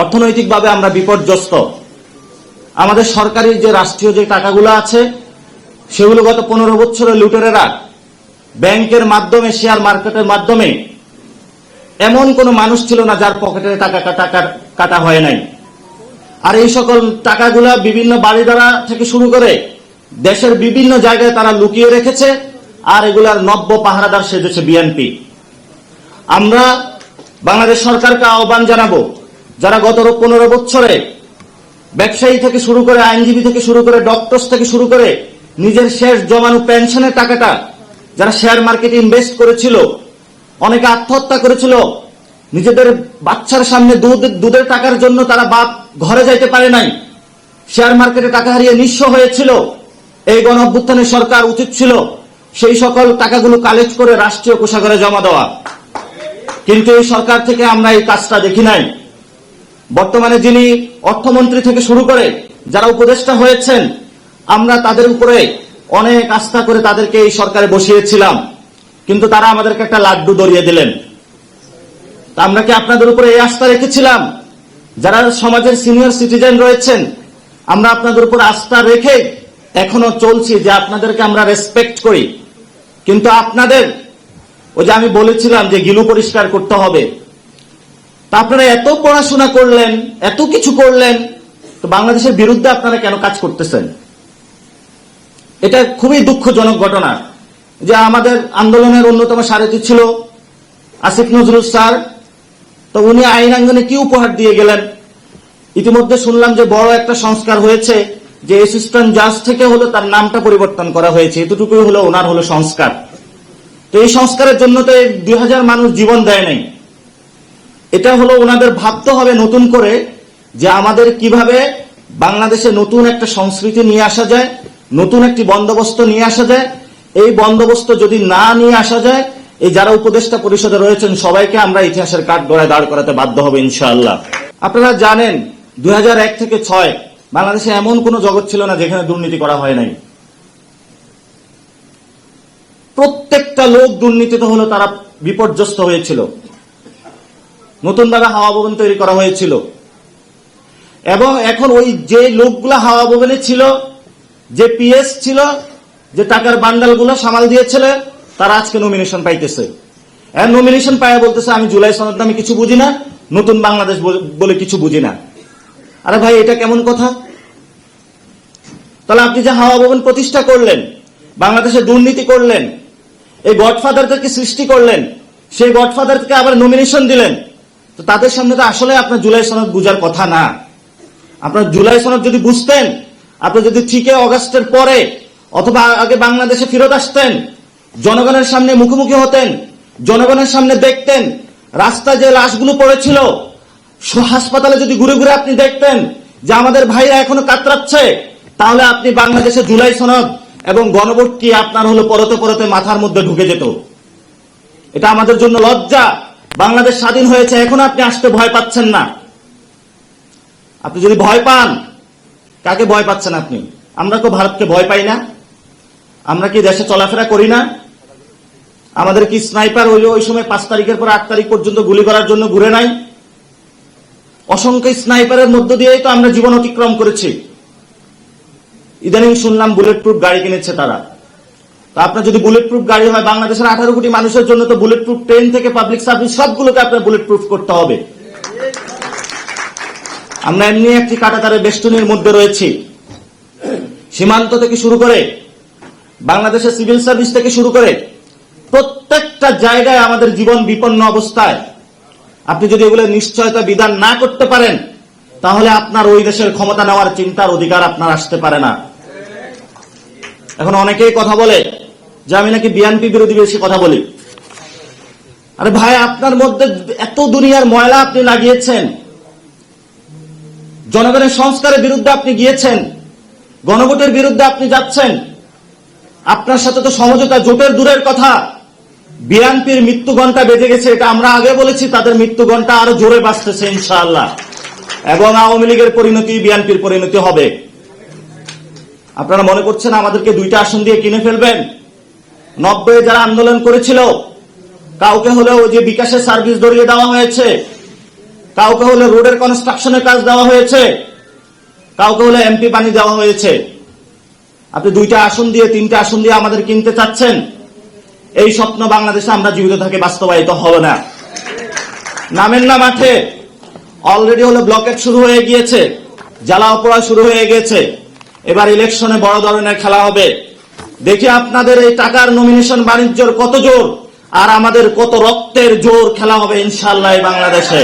অর্থনৈতিকভাবে আমরা বিপর্যস্ত। আমাদের সরকারি যে রাষ্ট্রীয় যে টাকাগুলো আছে, সেগুলো গত পনেরো বছরে লুটেরেরা ব্যাংকের মাধ্যমে, শেয়ার মার্কেটের মাধ্যমে এমন কোনো মানুষ ছিল না যার পকেটে টাকা টাকা কাটা হয় নাই। আর এই সকল টাকাগুলা বিভিন্ন বাড়িদারা থেকে শুরু করে দেশের বিভিন্ন জায়গায় তারা লুকিয়ে রেখেছে, আর এগুলার নব্য পাহারাদার সেজেছে বিএনপি। আমরা বাংলাদেশ সরকারকে আহ্বান জানাব যারা গত পনেরো বছরে ব্যবসায়ী থেকে শুরু করে আইনজীবী থেকে শুরু করে ডক্টরস থেকে শুরু করে নিজের শেষ জমানো পেনশনের টাকাটা যারা শেয়ার মার্কেটে ইনভেস্ট করেছিল, অনেকে আত্মহত্যা করেছিল, নিজেদের বাচ্চার সামনে দুধ, দুধের টাকার জন্য তারা বাপ ঘরে যাইতে পারে নাই শেয়ার মার্কেটে টাকা হারিয়ে নিঃস্ব হয়েছিল, এই গণ সরকার উচিত ছিল সেই সকল টাকাগুলো কালেক্ট করে রাষ্ট্রীয় কোষাগারে জমা দেওয়া। কিন্তু এই সরকার থেকে আমরা এই কাজটা দেখি নাই। বর্তমানে যিনি অর্থমন্ত্রী থেকে শুরু করে যারা উপদেষ্টা হয়েছেন, আমরা তাদের উপরে অনেক আস্থা করে তাদেরকে এই সরকারে বসিয়েছিলাম। কিন্তু তারা আমাদেরকে একটা লাড্ডু দরিয়ে দিলেন। আমরা কি আপনাদের উপরে এই আস্থা রেখেছিলাম? যারা সমাজের সিনিয়র সিটিজেন রয়েছেন, আমরা আপনাদের উপর আস্থা রেখে এখনও চলছি যে আপনাদেরকে আমরা রেসপেক্ট করি। কিন্তু আপনাদের, ওই যে আমি বলেছিলাম যে গিলু পরিষ্কার করতে হবে। তা আপনারা এত পড়াশোনা করলেন, এত কিছু করলেন, তো বাংলাদেশের বিরুদ্ধে আপনারা কেন কাজ করতেছেন? এটা খুবই দুঃখজনক ঘটনা যে আমাদের আন্দোলনের অন্যতম সারথি ছিল আসিফ নজরুল স্যার। তো উনি আইনাঙ্গনে কি উপহার দিয়ে গেলেন? ইতিমধ্যে শুনলাম যে বড় একটা সংস্কার হয়েছে যে অ্যাসিস্ট্যান্ট জাজ থেকে হলো তার নামটা পরিবর্তন করা হয়েছে। এতটুকুই হলো ওনার হলো সংস্কার। তো এই সংস্কারের জন্য তো দুই হাজার মানুষ জীবন দেয় নাই। এটা হলো ওনাদের ভাবতে হবে নতুন করে যে আমাদের কীভাবে বাংলাদেশে নতুন একটা সংস্কৃতি নিয়ে আসা যায়, নতুন একটি বন্দোবস্ত নিয়ে আসা যায়। এই বন্দোবস্ত যদি না নিয়ে আসা যায়, এই যারা উপদেষ্টা পরিষদে রয়েছেন, সবাইকে আমরা ইতিহাসের কাঠ গড়ায় দাঁড় করাতে বাধ্য হবে ইনশাআল্লাহ। আপনারা জানেন দু হাজার এক থেকে ছয়, বাংলাদেশে এমন কোন জগৎ ছিল না যেখানে দুর্নীতি করা হয় নাই। প্রত্যেকটা লোক দুর্নীতিতে হলো তারা বিপর্যস্ত হয়েছিল। নতুনভাবে হাওয়া ভবন তৈরি করা হয়েছিল। এবং এখন ওই যে লোকগুলা হাওয়া ভবনে ছিল, যে পিএস ছিল, যে টাকার বান্ডালগুলো সামাল দিয়েছিল, তারা আজকে নমিনেশন পাইতেছে। নমিনেশন পাইয়া বলতেছে, আমি জুলাই সনদ নামে কিছু বুঝি না, নতুন বাংলাদেশ বলে- বলে কিছু বুঝি না। আরে ভাই, এটা কেমন কথা? তাহলে আপনি যে হাওয়া ভবন প্রতিষ্ঠা করলেন, বাংলাদেশে দুর্নীতি করলেন, এই গডফাদারদেরকে সৃষ্টি করলেন, সেই গডফাদারকে আবার নমিনেশন দিলেন তো তাদের সামনে তো আসলে আপনার জুলাই সনদ বুঝার কথা না। আপনার জুলাই সনদ যদি বুঝতেন, আপনি যদি ঠিকই অগাস্টের পরে অথবা আগে বাংলাদেশে ফেরত আসতেন, জনগণের সামনে মুখোমুখি হতেন, জনগণের সামনে দেখতেন, রাস্তায় যে লাশগুলো পড়েছিল হাসপাতালে যদি ঘুরে ঘুরে আপনি দেখতেন যে আমাদের ভাইরা এখনও কাতরাচ্ছে, তাহলে আপনি বাংলাদেশে জুলাই সনদ এবং কি আপনার হলো পরতে পরতে মাথার মধ্যে ঢুকে যেত। এটা আমাদের জন্য লজ্জা। বাংলাদেশ স্বাধীন হয়েছে, এখন আপনি আসতে ভয় পাচ্ছেন না। আপনি যদি ভয় পান, কাকে ভয় পাচ্ছেন আপনি? আমরা তো ভারতকে ভয় পাই না। আমরা কি দেশে চলাফেরা করি না? আমাদের কি স্নাইপার হইল ওই সময় পাঁচ তারিখের পর আট তারিখ পর্যন্ত গুলি করার জন্য ঘুরে নাই? অসংখ্য স্নাইপারের মধ্য দিয়েই তো আমরা জীবন অতিক্রম করেছি। ইদানিং শুনলাম বুলেট প্রুফ গাড়ি কিনেছে তারা। আপনার যদি বুলেট প্রুফ গাড়ি হয়, বাংলাদেশের আঠারো কোটি মানুষের জন্য তো বুলেট প্রুফ ট্রেন থেকে পাবলিক সার্ভিস সবগুলোকে আপনার বুলেট প্রুফ করতে হবে। আমরা এমনি একটি কাটাতারে বেষ্টনীর মধ্যে রয়েছি। সীমান্ত থেকে শুরু করে, বাংলাদেশের সিভিল সার্ভিস থেকে শুরু করে, প্রত্যেকটা জায়গায় আমাদের জীবন বিপন্ন অবস্থায়। আপনি যদি এগুলো নিশ্চয়তা বিধান না করতে পারেন, তাহলে আপনার ওই দেশের ক্ষমতা নেওয়ার চিন্তার অধিকার আপনার আসতে পারে না। এখন অনেকেই কথা বলে যে আমি নাকি বিএনপি বিরোধী বেশি কথা বলি। আরে ভাই, আপনার মধ্যে এত দুনিয়ার ময়লা আপনি লাগিয়েছেন। জনগণের সংস্কারের বিরুদ্ধে আপনি গিয়েছেন। গণভোটের বিরুদ্ধে আপনি যাচ্ছেন। আপনার সাথে তো সমঝোতা, জোটের দূরের কথা। বিএনপির মৃত্যু ঘণ্টা বেজে গেছে, এটা আমরা আগে বলেছি, তাদের মৃত্যু ঘণ্টা আরও জোরে বাঁচতেছে, ইনশাআল্লাহ। এবং আওয়ামী লীগের পরিণতি বিএনপির পরিণতি হবে। আপনারা মনে করছেন আমাদেরকে দুইটা আসন দিয়ে কিনে ফেলবেন? নব্বই যারা আন্দোলন করেছিল, কাউকে হলেও ওই যে বিকাশের সার্ভিস ধরিয়ে দেওয়া হয়েছে, কাউকে হলে রোডের কনস্ট্রাকশনের কাজ দেওয়া হয়েছে, কাউকে হলে এমপি পানি দেওয়া হয়েছে। আপনি দুইটা আসন দিয়ে, তিনটা আসন দিয়ে আমাদের কিনতে চাচ্ছেন, এই স্বপ্ন বাংলাদেশে আমরা জীবিত থাকি, বাস্তবায়িত হবে না। নামেন না মাঠে অলরেডি হলো ব্লকেট শুরু হয়ে গিয়েছে, জ্বালা অপরাধ শুরু হয়ে গিয়েছে। এবার ইলেকশনে বড় ধরনের খেলা হবে। দেখি আপনাদের এই টাকার নমিনেশন বাণিজ্যর কত জোর, আর আমাদের কত রক্তের জোর খেলা হবে ইনশাল্লাহ বাংলাদেশে।